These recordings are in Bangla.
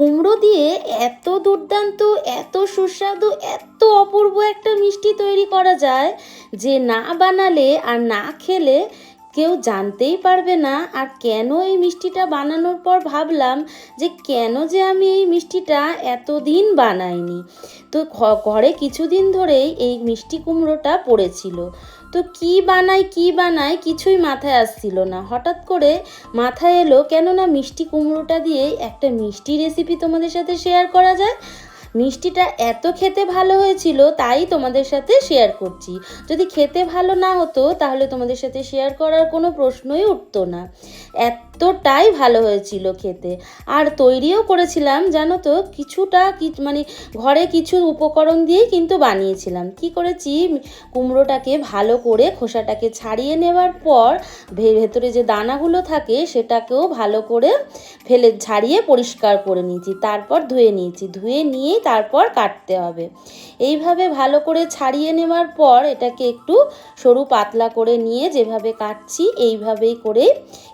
কুমড়ো দিয়ে এত দুর্দান্ত, এত সুস্বাদু, এত অপূর্ব একটা মিষ্টি তৈরি করা যায় যে না বানালে আর না খেলে কেউ জানতেই পারবে না আর কেন এই মিষ্টিটা বানানোর পর ভাবলাম যে কেন যে আমি এই মিষ্টিটা এতদিন বানাইনি। তো ঘরে কিছুদিন ধরেই এই মিষ্টি কুমড়োটা পড়েছিল। তো কি বানাই কি বানাই কিছুই মাথায় আসছিল না। হঠাৎ করে মাথায় এলো, কেননা মিষ্টি কুমড়োটা দিয়ে একটা মিষ্টি রেসিপি তোমাদের সাথে শেয়ার করা যায়। মিষ্টিটা এত খেতে ভালো হয়েছিল, তাই তোমাদের সাথে শেয়ার করছি। যদি খেতে ভালো না হতো, তাহলে তোমাদের সাথে শেয়ার করার কোনো প্রশ্নই উঠতো না। এতটাই ভালো হয়েছিল খেতে। আর তৈরিও করেছিলাম, জানো তো, কিছুটা কি মানে ঘরে কিছু উপকরণ দিয়েই কিন্তু বানিয়েছিলাম। কি করেছি? কুমড়োটাকে ভালো করে খোসাটাকে ছাড়িয়ে নেওয়ার পর ভেতরে যে দানাগুলো থাকে সেটাকেও ভালো করে ফেলে, ছাড়িয়ে পরিষ্কার করে নিয়েছি। তারপর ধুয়ে নিয়েছি। ধুয়ে নিয়েই তারপর কাটতে হবে। এইভাবে ভালো করে ছাড়িয়ে নেওয়ার পর এটাকে একটু সরু পাতলা করে নিয়ে যেভাবে কাটছি, এইভাবেই করে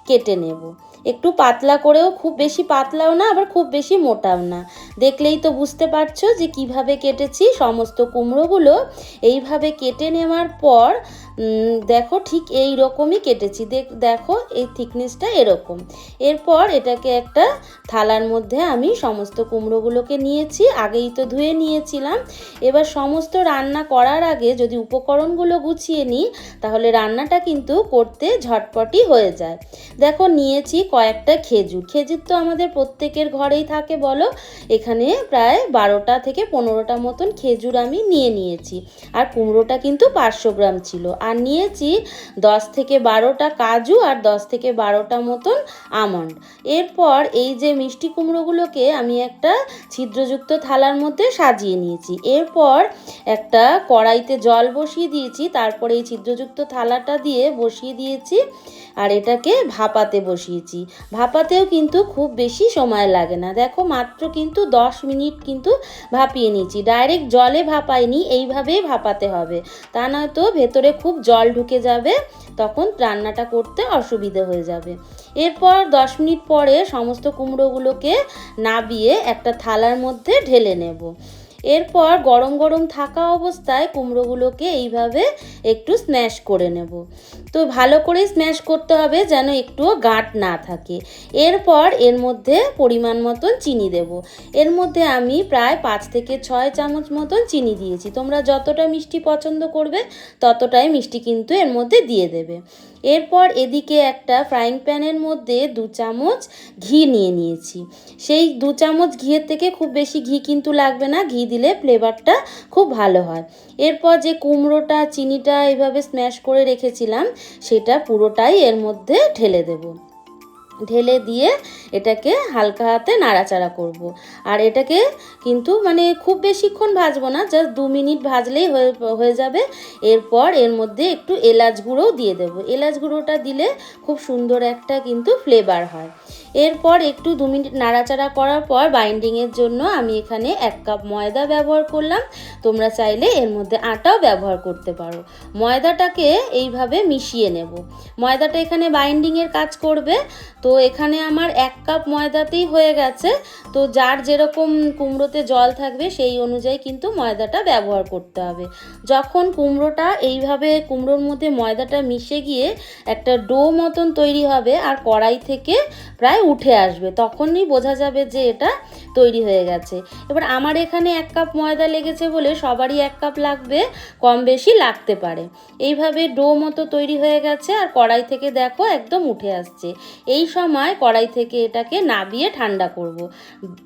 কেটে নেব। একটু পাতলা করেও খুব বেশি পাতলাও না, আবার খুব বেশি মোটাও না। দেখলেই তো বুঝতে পারছ যে কীভাবে কেটেছি, সমস্ত কুমড়োগুলো। এইভাবে কেটে নেওয়ার পর দেখো ঠিক এই রকমই কেটেছি। দেখ এই থিকনেসটা এরকম। এরপর এটাকে একটা থালার মধ্যে আমি সমস্ত কুমড়োগুলোকে নিয়েছি, আগেই তো ধুয়ে নিয়েছিলাম। এবার সমস্ত রান্না করার আগে যদি উপকরণগুলো গুছিয়ে নিই, তাহলে রান্নাটা কিন্তু করতে ঝটপটই হয়ে যায়। দেখো নিয়েছি কয়েকটা খেজুর। খেজুর তো আমাদের প্রত্যেকের ঘরেই থাকে বলো। এখানে প্রায় বারোটা থেকে পনেরোটা মতন খেজুর আমি নিয়ে নিয়েছি। আর কুমড়োটা কিন্তু পাঁচশো গ্রাম ছিল। আর নিয়েছি দশ থেকে বারোটা কাজু আর দশ থেকে বারোটা মতন আমন্ড। এরপর এই যে মিষ্টি কুমড়োগুলোকে আমি একটা ছিদ্রযুক্ত থালার মধ্যে সাজিয়ে নিয়েছি। এরপর একটা কড়াইতে জল বসিয়ে দিয়েছি, তারপরে এই ছিদ্রযুক্ত থালাটা দিয়ে বসিয়ে দিয়েছি আর এটাকে ভাপাতে বসিয়েছি। ভাপাতেও কিন্তু খুব বেশি সময় লাগে না। দেখো মাত্র কিন্তু দশ মিনিট কিন্তু ভাপিয়ে নিয়েছি। ডাইরেক্ট জলে ভাপাইনি এইভাবেই ভাপাতে হবে। তা নয়তো ভেতরে খুব জল ঢুকে যাবে, তখন রান্নাটা করতে অসুবিধে হয়ে যাবে। এরপর দশ মিনিট পরে সমস্ত কুমড়োগুলোকে নাবিয়ে একটা থালার মধ্যে ঢেলে নেব। এরপর গরম গরম থাকা অবস্থায় কুমড়োগুলোকে এইভাবে একটু স্ম্যাশ করে নেব। তো ভালো করে স্ম্যাশ করতে হবে যেন একটুও গাঁট না থাকে। এরপর এর মধ্যে পরিমাণ মতন চিনি দেব। এর মধ্যে আমি প্রায় পাঁচ থেকে ছয় চামচ মতন চিনি দিয়েছি। তোমরা যতটা মিষ্টি পছন্দ করবে ততটাই মিষ্টি কিন্তু এর মধ্যে দিয়ে দেবে। এরপর এদিকে একটা ফ্রাইং প্যানের মধ্যে দু চামচ ঘি নিয়ে নিয়েছি। সেই দু চামচ ঘিয়ের থেকে খুব বেশি ঘি কিন্তু লাগবে না। ঘি দিলে ফ্লেভারটা খুব ভালো হয়। এরপর যে কুমড়োটা, চিনিটা এইভাবে স্ম্যাশ করে রেখেছিলাম, সেটা পুরোটাই এর মধ্যে ঢেলে দেবো। ঢেলে দিয়ে এটাকে হালকা হাতে নাড়াচাড়া করব। আর এটাকে কিন্তু মানে খুব বেশিক্ষণ ভাজবো না জাস্ট দু মিনিট ভাজলেই হয়ে যাবে। এরপর এর মধ্যে একটু এলাচ গুঁড়োও দিয়ে দেবো। এলাচ গুঁড়োটা দিলে খুব সুন্দর একটা কিন্তু ফ্লেভার হয়। এরপর একটু দু মিনিট নাড়াচাড়া করার পর বাইন্ডিংয়ের জন্য আমি এখানে এক কাপ ময়দা ব্যবহার করলাম। তোমরা চাইলে এর মধ্যে আটাও ব্যবহার করতে পারো। ময়দাটাকে এইভাবে মিশিয়ে নেব। ময়দাটা এখানে বাইন্ডিংয়ের কাজ করবে। তো এখানে আমার এক কাপ ময়দাতেই হয়ে গেছে। তো যার যেরকম কুমড়োতে জল থাকবে, সেই অনুযায়ী কিন্তু ময়দাটা ব্যবহার করতে হবে। যখন কুমড়োটা এইভাবে কুমড়োর মধ্যে ময়দাটা মিশে গিয়ে একটা ডো মতন তৈরি হবে আর কড়াই থেকে প্রায় উঠে আসবে, তখনই বোঝা যাবে যে এটা তৈরি হয়ে গেছে। এবার আমার এখানে এক কাপ ময়দা লেগেছে বলে সবারই এক কাপ লাগবে, কম বেশি লাগতে পারে। এইভাবে ডো মতো তৈরি হয়ে গেছে আর কড়াই থেকে দেখো একদম উঠে আসছে। এই সময় কড়াই থেকে এটাকে নাবিয়ে ঠান্ডা করব।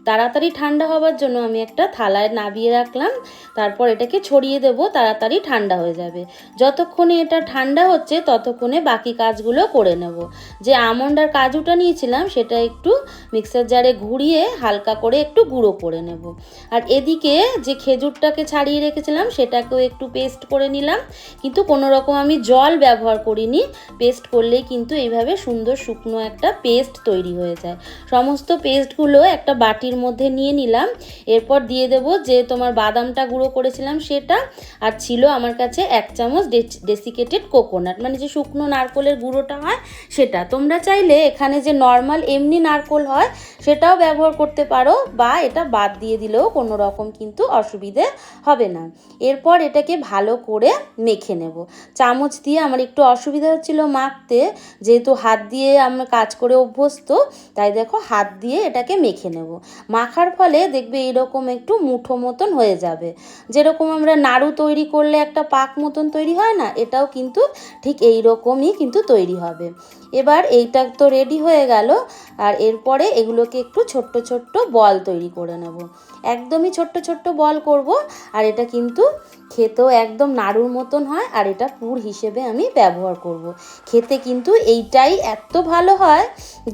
তাড়াতাড়ি ঠান্ডা হওয়ার জন্য আমি একটা থালায় নাবিয়ে রাখলাম, তারপর এটাকে ছড়িয়ে দেব, তাড়াতাড়ি ঠান্ডা হয়ে যাবে। যতক্ষণে এটা ঠান্ডা হচ্ছে, ততক্ষণে বাকি কাজগুলো করে নেব। যে আমন্ড আর কাজুটা নিয়েছিলাম, সেটা একটু মিক্সার জারে ঘুরিয়ে হালকা করে একটু গুঁড়ো করে নেব। আর এদিকে যে খেজুরটাকে ছাড়িয়ে রেখেছিলাম, সেটাকেও একটু পেস্ট করে নিলাম। কিন্তু কোনো রকম আমি জল ব্যবহার করিনি। পেস্ট করলেই কিন্তু এইভাবে সুন্দর শুকনো একটা পেস্ট তৈরি হয়ে যায়। সমস্ত পেস্টগুলো একটা বাটির মধ্যে নিয়ে নিলাম। এরপর দিয়ে দেব যে তোমার বাদামটা গুঁড়ো করেছিলাম সেটা, আর ছিল আমার কাছে এক চামচ ডেসিকেটেড কোকোনাট। মানে যে শুকনো নারকোলের গুঁড়োটা হয় সেটা। তোমরা চাইলে এখানে যে নর্মাল এমনি নারকোল হয় সেটাও ব্যবহার করতে পারো, বা এটা বাদ দিয়ে দিলেও কোনো রকম কিন্তু অসুবিধে হবে না। এরপর এটাকে ভালো করে মেখে নেব। চামচ দিয়ে আমার একটু অসুবিধা হচ্ছিল মাখতে, যেহেতু হাত দিয়ে আমরা কাজ করে অভ্যস্ত, তাই দেখো হাত দিয়ে এটাকে মেখে নেব। মাখার ফলে দেখবে এরকম একটু মুঠো মতন হয়ে যাবে। যেরকম আমরা নাড়ু তৈরি করলে একটা পাক মতন তৈরি হয় না, এটাও কিন্তু ঠিক এই রকমই কিন্তু তৈরি হবে। এবার এইটা তো রেডি হয়ে গেল। আর এরপরে এগুলোকে একটু ছোট্ট ছোট্ট বল তৈরি করে নেব। একদমই ছোট্ট ছোট্ট বল করব, আর এটা কিন্তু খেতেও একদম নাড়ুর মতন হয়, আর এটা পুর হিসেবে আমি ব্যবহার করব। খেতে কিন্তু এইটাই এত ভালো হয়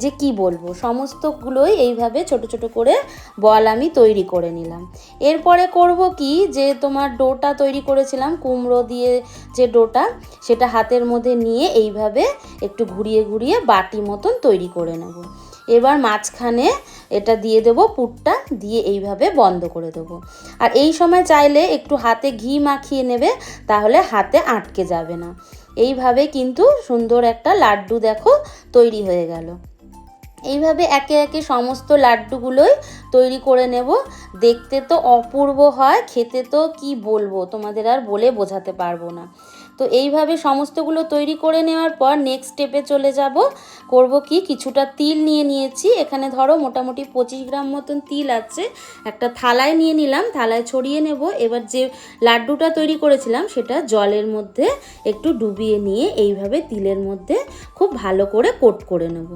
যে কি বলব, সমস্তগুলোই এইভাবে ছোট ছোট করে বল আমি তৈরি করে নিলাম। এরপরে করব কি যে তোমার ডোটা তৈরি করেছিলাম, কুমড়ো দিয়ে যে ডোটা, সেটা হাতের মধ্যে নিয়ে এইভাবে একটু ঘুরিয়ে ঘুরিয়ে বাটি মতন তৈরি করে নেব। এবার মাঝখানে এটা দিয়ে দেবো, পুরটা দিয়ে এইভাবে বন্ধ করে দেবো। আর এই সময় চাইলে একটু হাতে ঘি মাখিয়ে নেবে, তাহলে হাতে আটকে যাবে না। এইভাবে কিন্তু সুন্দর একটা লাড্ডু দেখো তৈরি হয়ে গেল। এইভাবে একে একে সমস্ত লাড্ডুগুলোই তৈরি করে নেব। দেখতে তো অপূর্ব হয়, খেতে তো কি বলব, তোমাদের আর বলে বোঝাতে পারব না। তো এইভাবে সমস্তগুলো তৈরি করে নেওয়ার পর নেক্সট স্টেপে চলে যাব। করব কি? কিছুটা তিল নিয়ে নিয়েছি। এখানে ধরো মোটামুটি পঁচিশ গ্রাম মতন তিল আছে। একটা থালায় নিয়ে নিলাম, থালায় ছড়িয়ে নেব। এবার যে লাড্ডুটা তৈরি করেছিলাম সেটা জলের মধ্যে একটু ডুবিয়ে নিয়ে এইভাবে তিলের মধ্যে খুব ভালো করে কোট করে নেব।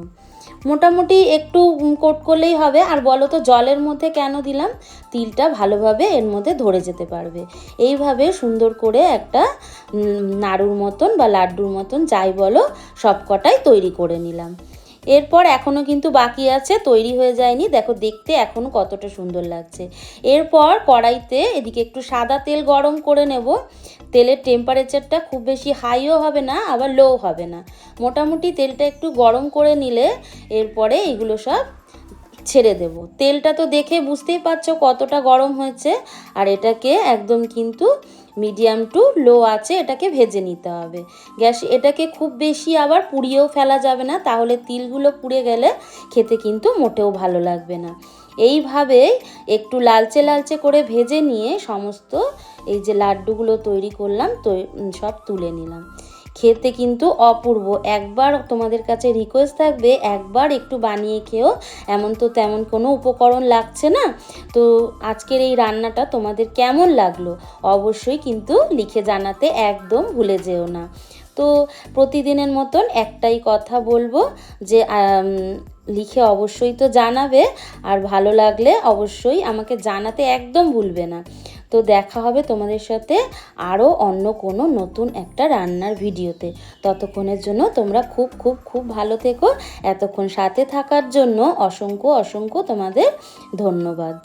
মোটামুটি একটু কোট করলেই হবে। আর বলো তো, জলের মধ্যে কেন দিলাম? তিলটা ভালোভাবে এর মধ্যে ধরে যেতে পারবে। এইভাবে সুন্দর করে একটা নাড়ুর মতন বা লাড্ডুর মতন যাই বলো, সবকটাই তৈরি করে নিলাম। এরপর এখনও কিন্তু বাকি আছে, তৈরি হয়ে যায়নি। দেখো দেখতে এখনও কতটা সুন্দর লাগছে। এরপর কড়াইতে এদিকে একটু সাদা তেল গরম করে নেব। তেলের টেম্পারেচারটা খুব বেশি হাইও হবে না, আবার লো হবে না। মোটামুটি তেলটা একটু গরম করে নিলে এরপরে এগুলো সব ছেড়ে দেব। তেলটা তো দেখে বুঝতেই পারছ কতটা গরম হয়েছে, আর এটাকে একদম কিন্তু মিডিয়াম টু লো আছে, এটাকে ভেজে নিতে হবে। গ্যাস, এটাকে খুব বেশি আবার পুড়িয়েও ফেলা যাবে না, তাহলে তিলগুলো পুড়ে গেলে খেতে কিন্তু মোটেও ভালো লাগবে না। এইভাবে একটু লালচে লালচে করে ভেজে নিয়ে সমস্ত এই যে লাড্ডুগুলো তৈরি করলাম, তো সব তুলে নিলাম। খেতে কিন্তু অপূর্ব। একবার তোমাদের কাছে রিকোয়েস্ট থাকবে, একবার একটু বানিয়ে খেও। এমন তো তেমন কোনো উপকরণ লাগছে না। তো আজকের এই রান্নাটা তোমাদের কেমন লাগল? অবশ্যই কিন্তু লিখে জানাতে একদম ভুলে যেও না। তো প্রতিদিনের মতন একটাই কথা বলব যে লিখে অবশ্যই তো জানাবে। আর ভালো লাগলে অবশ্যই আমাকে জানাতে একদম ভুলবে না। তো দেখা হবে তোমাদের সাথে আরও অন্য কোনো নতুন একটা রান্নার ভিডিওতে। ততক্ষণের জন্য তোমরা খুব খুব খুব ভালো থেকো। এতক্ষণ সাথে থাকার জন্য অসংখ্য অসংখ্য তোমাদের ধন্যবাদ।